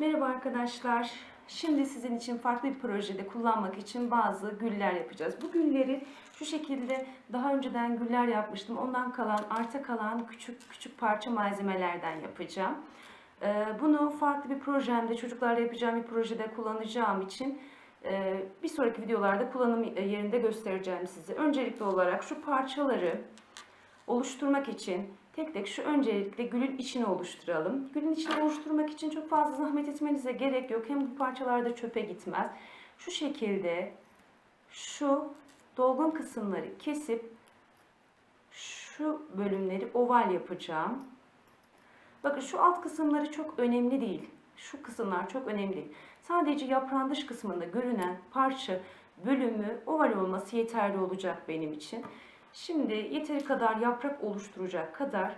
Merhaba arkadaşlar. Şimdi sizin için farklı bir projede kullanmak için bazı güller yapacağız. Bu gülleri şu şekilde daha önceden güller yapmıştım. Ondan kalan, arta kalan küçük küçük parça malzemelerden yapacağım. Ee, Bunu farklı bir projemde, çocuklarla yapacağım bir projede kullanacağım için e, bir sonraki videolarda kullanım yerinde göstereceğim size. Öncelikli olarak şu parçaları oluşturmak için tek tek şu öncelikle gülün içini oluşturalım. Gülün içini oluşturmak için çok fazla zahmet etmenize gerek yok. Hem bu parçalar da çöpe gitmez. Şu şekilde şu dolgun kısımları kesip şu bölümleri oval yapacağım. Bakın şu alt kısımları çok önemli değil. Şu kısımlar çok önemli değil. Sadece yaprağın dış kısmında görünen parça bölümü oval olması yeterli olacak benim için. Şimdi yeteri kadar yaprak oluşturacak kadar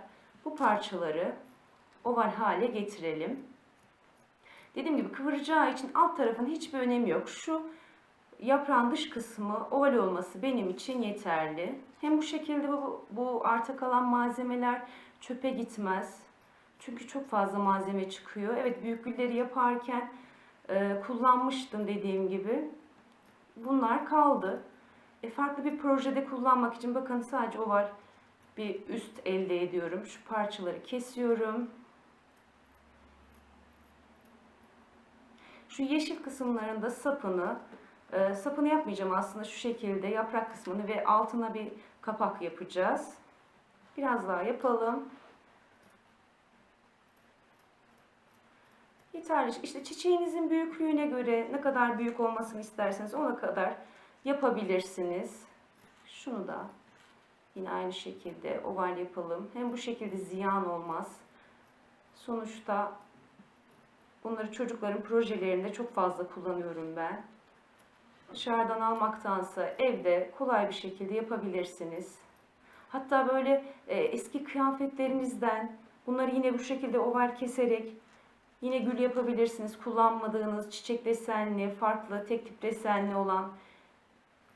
bu parçaları oval hale getirelim. Dediğim gibi kıvıracağı için alt tarafın hiçbir önemi yok. Şu yaprağın dış kısmı oval olması benim için yeterli. Hem bu şekilde bu, bu arta kalan malzemeler çöpe gitmez. Çünkü çok fazla malzeme çıkıyor. Evet büyük gülleri yaparken e, kullanmıştım dediğim gibi. Bunlar kaldı. E, farklı bir projede kullanmak için bakın sadece oval bir üst elde ediyorum. Şu parçaları kesiyorum. Şu yeşil kısımlarında sapını, e, sapını yapmayacağım aslında şu şekilde yaprak kısmını ve altına bir kapak yapacağız. Biraz daha yapalım. Yeterli. İşte çiçeğinizin büyüklüğüne göre ne kadar büyük olmasını isterseniz ona kadar yapabilirsiniz. Şunu da yine aynı şekilde oval yapalım. Hem bu şekilde ziyan olmaz. Sonuçta bunları çocukların projelerinde çok fazla kullanıyorum ben. Dışarıdan almaktansa evde kolay bir şekilde yapabilirsiniz. Hatta böyle e, eski kıyafetlerinizden bunları yine bu şekilde oval keserek yine gül yapabilirsiniz. Kullanmadığınız çiçek desenli, farklı tek tip desenli olan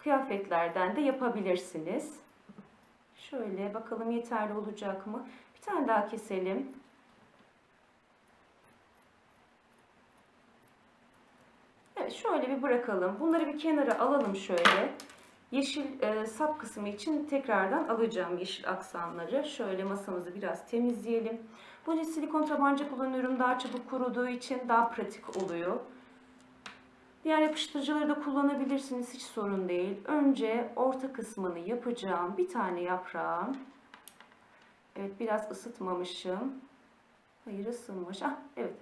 kıyafetlerden de yapabilirsiniz. Şöyle bakalım yeterli olacak mı? Bir tane daha keselim. Evet şöyle bir bırakalım. Bunları bir kenara alalım şöyle. Yeşil e, sap kısmı için tekrardan alacağım yeşil aksanları. Şöyle masamızı biraz temizleyelim. Bunun silikon tabanca kullanıyorum. Daha çabuk kuruduğu için daha pratik oluyor. Diğer yapıştırıcıları da kullanabilirsiniz. Hiç sorun değil. Önce orta kısmını yapacağım. Bir tane yaprağım. Evet biraz ısıtmamışım. Hayır ısınmış. Ah evet.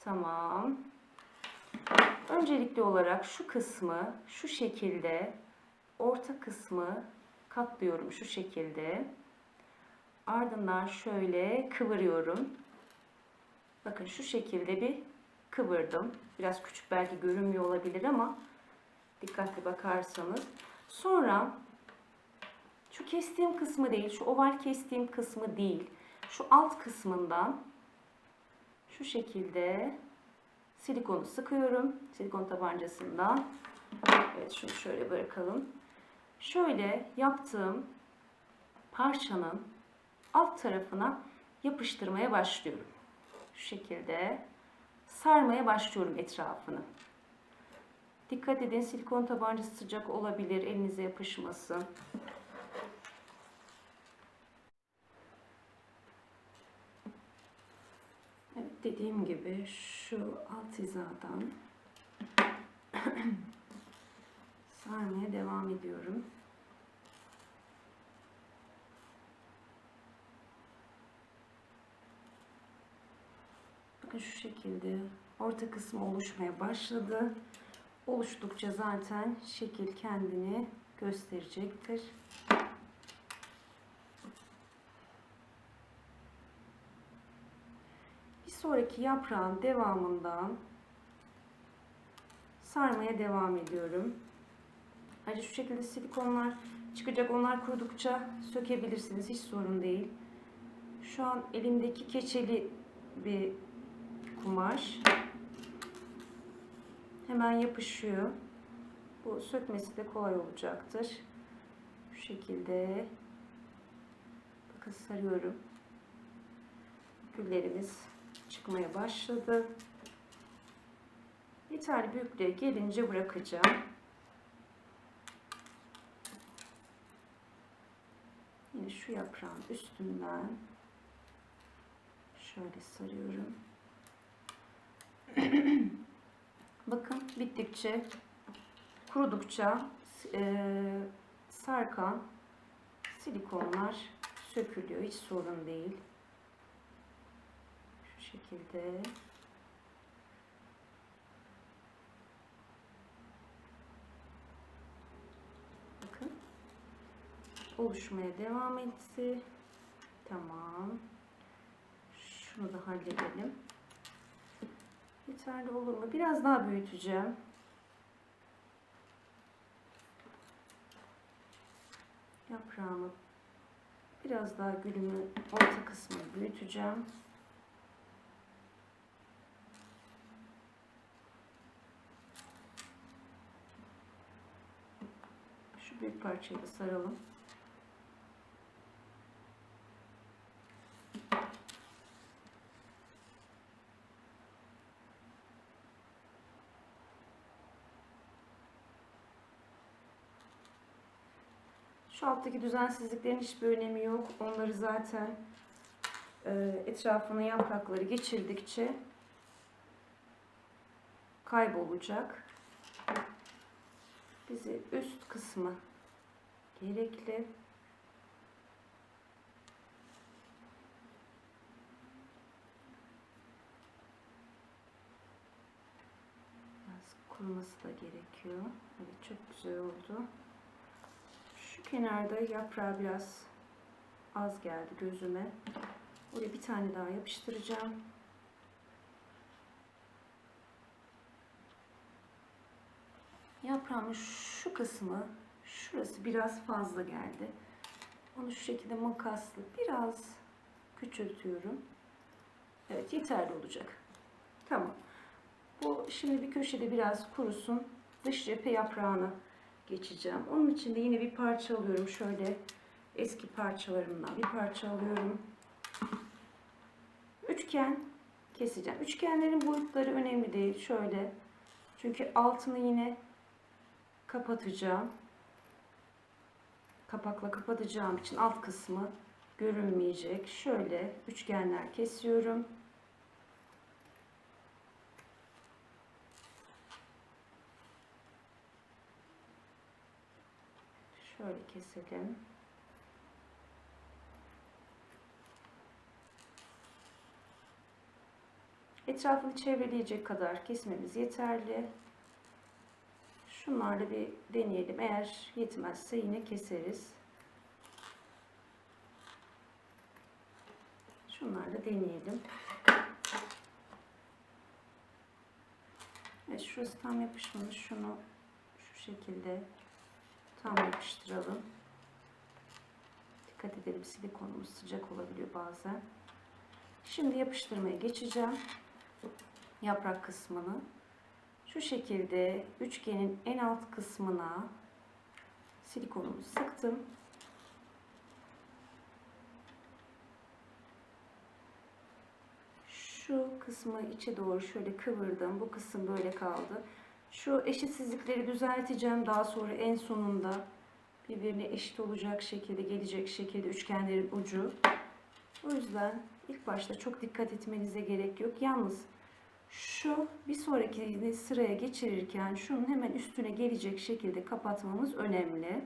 Tamam. Öncelikli olarak şu kısmı şu şekilde orta kısmı katlıyorum şu şekilde. Ardından şöyle kıvırıyorum. Bakın şu şekilde bir kıvırdım. Biraz küçük belki görünmüyor olabilir ama dikkatli bakarsanız. Sonra şu kestiğim kısmı değil, şu oval kestiğim kısmı değil. Şu alt kısmından şu şekilde silikonu sıkıyorum. Silikon tabancasından. Evet şunu şöyle bırakalım. Şöyle yaptığım parçanın alt tarafına yapıştırmaya başlıyorum. Şu şekilde sarmaya başlıyorum etrafını. Dikkat edin silikon tabancası sıcak olabilir. Elinize yapışmasın. Evet dediğim gibi şu alt hizadan sarmaya devam ediyorum. Bakın şu şekilde orta kısmı oluşmaya başladı. Oluştukça zaten şekil kendini gösterecektir. Bir sonraki yaprağın devamından sarmaya devam ediyorum. Ayrıca şu şekilde silikonlar çıkacak. Onlar kurudukça sökebilirsiniz. Hiç sorun değil. Şu an elimdeki keçeli bir kumaş. Hemen yapışıyor. Bu sökmesi de kolay olacaktır. Şu şekilde bakın sarıyorum. Güllerimiz çıkmaya başladı. Yeterli büyüklüğe gelince bırakacağım. Yine şu yaprağın üstünden şöyle sarıyorum. Bakın bittikçe kurudukça eee, sarkan silikonlar sökülüyor. Hiç sorun değil. Şu şekilde. Bakın. Oluşmaya devam etti. Tamam. Şunu da halledelim. Yeterli olur mu? Biraz daha büyüteceğim. Yaprağımı biraz daha gülümü orta kısmını büyüteceğim. Şu büyük parçayı da saralım. Şu alttaki düzensizliklerin hiçbir önemi yok. Onları zaten e, etrafına yaprakları geçirdikçe kaybolacak. Bize üst kısmı gerekli. Kuruması da gerekiyor. Evet çok güzel oldu. Şu kenarda yaprağı biraz az geldi gözüme. Oraya bir tane daha yapıştıracağım. Yaprağımın şu kısmı, şurası biraz fazla geldi. Onu şu şekilde makasla biraz küçültüyorum. Evet yeterli olacak. Tamam. Bu şimdi bir köşede biraz kurusun. Dış cephe yaprağını geçeceğim. Onun için de yine bir parça alıyorum. Şöyle eski parçalarımdan bir parça alıyorum. Üçgen keseceğim. Üçgenlerin boyutları önemli değil. Şöyle. Çünkü altını yine kapatacağım. Kapakla kapatacağım için alt kısmı görünmeyecek. Şöyle üçgenler kesiyorum. Şöyle keselim. Etrafını çevreleyecek kadar kesmemiz yeterli. Şunlarla bir deneyelim. Eğer yetmezse yine keseriz. Şunlarla deneyelim. Evet, şurası tam yapışmamış. Şunu şu şekilde tam yapıştıralım. Dikkat edelim silikonumuz sıcak olabiliyor bazen. Şimdi yapıştırmaya geçeceğim. Yaprak kısmını. Şu şekilde üçgenin en alt kısmına silikonumu sıktım. Şu kısmı içe doğru şöyle kıvırdım. Bu kısım böyle kaldı. Şu eşitsizlikleri düzelteceğim. Daha sonra en sonunda birbirine eşit olacak şekilde gelecek şekilde üçgenlerin ucu. O yüzden ilk başta çok dikkat etmenize gerek yok. Yalnız şu bir sonraki sıraya geçirirken şunun hemen üstüne gelecek şekilde kapatmamız önemli.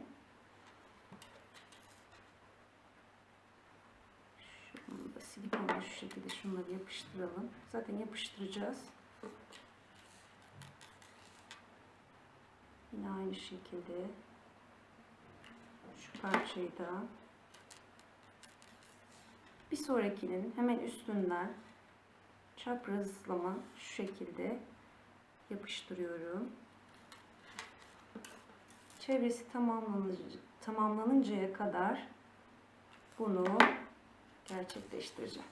Şunu da silikonla şu şekilde şunları yapıştıralım. Zaten yapıştıracağız. Yine aynı şekilde şu parçayı da bir sonrakinin hemen üstünden çaprazlama şu şekilde yapıştırıyorum. Çevresi tamamlanınca, tamamlanıncaya kadar bunu gerçekleştireceğim.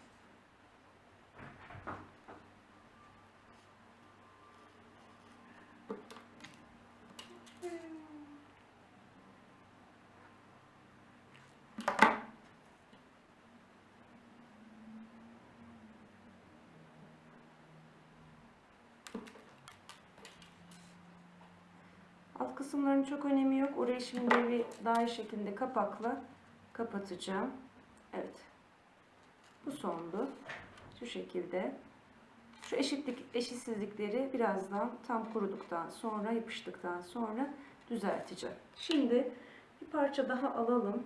Alt kısımların çok önemi yok. Orayı şimdi bir daha iyi şekilde kapakla kapatacağım. Evet. Bu sondu. Şu şekilde. Şu eşitlik, eşitsizlikleri birazdan tam kuruduktan sonra, yapıştıktan sonra düzelteceğim. Şimdi bir parça daha alalım.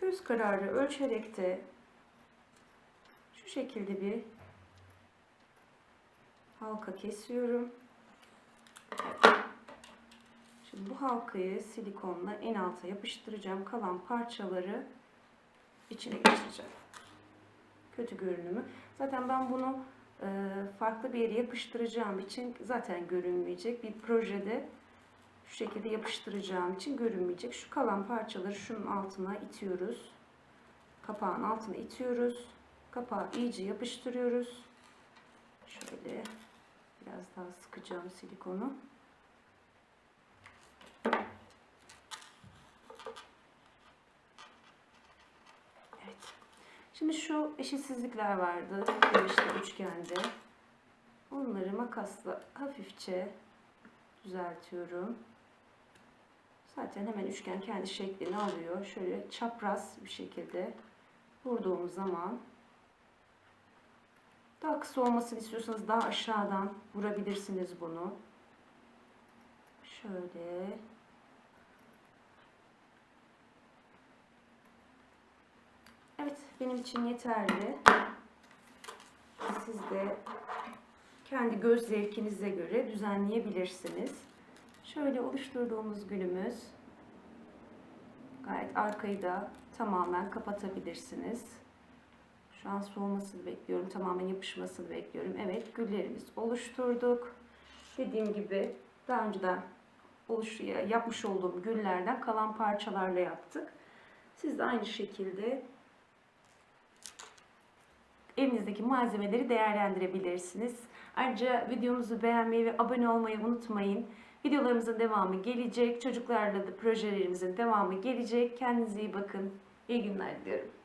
Göz kararı ölçerek de şu şekilde bir halka kesiyorum. Şimdi bu halkayı silikonla en alta yapıştıracağım. Kalan parçaları içine geçireceğim. Kötü görünümü. Zaten ben bunu e, farklı bir yere yapıştıracağım için zaten görünmeyecek. Bir projede şu şekilde yapıştıracağım için görünmeyecek. Şu kalan parçaları şunun altına itiyoruz. Kapağın altına itiyoruz. Kapağı iyice yapıştırıyoruz. Şöyle biraz daha sıkacağım silikonu. Evet. Şimdi şu eşitsizlikler vardı. işte üçgende. Onları makasla hafifçe düzeltiyorum. Zaten hemen üçgen kendi şeklini alıyor. Şöyle çapraz bir şekilde vurduğum zaman daha kısa olmasını istiyorsanız daha aşağıdan vurabilirsiniz bunu. Şöyle Evet, benim için yeterli. Siz de kendi göz zevkinize göre düzenleyebilirsiniz. Şöyle oluşturduğumuz günümüz gayet arkayı da tamamen kapatabilirsiniz. Şu an soğumasını bekliyorum. Tamamen yapışmasını bekliyorum. Evet güllerimiz oluşturduk. Dediğim gibi daha önceden oluş, yapmış olduğum güllerden kalan parçalarla yaptık. Siz de aynı şekilde evinizdeki malzemeleri değerlendirebilirsiniz. Ayrıca videomuzu beğenmeyi ve abone olmayı unutmayın. Videolarımızın devamı gelecek. Çocuklarla da projelerimizin devamı gelecek. Kendinize iyi bakın. İyi günler diliyorum.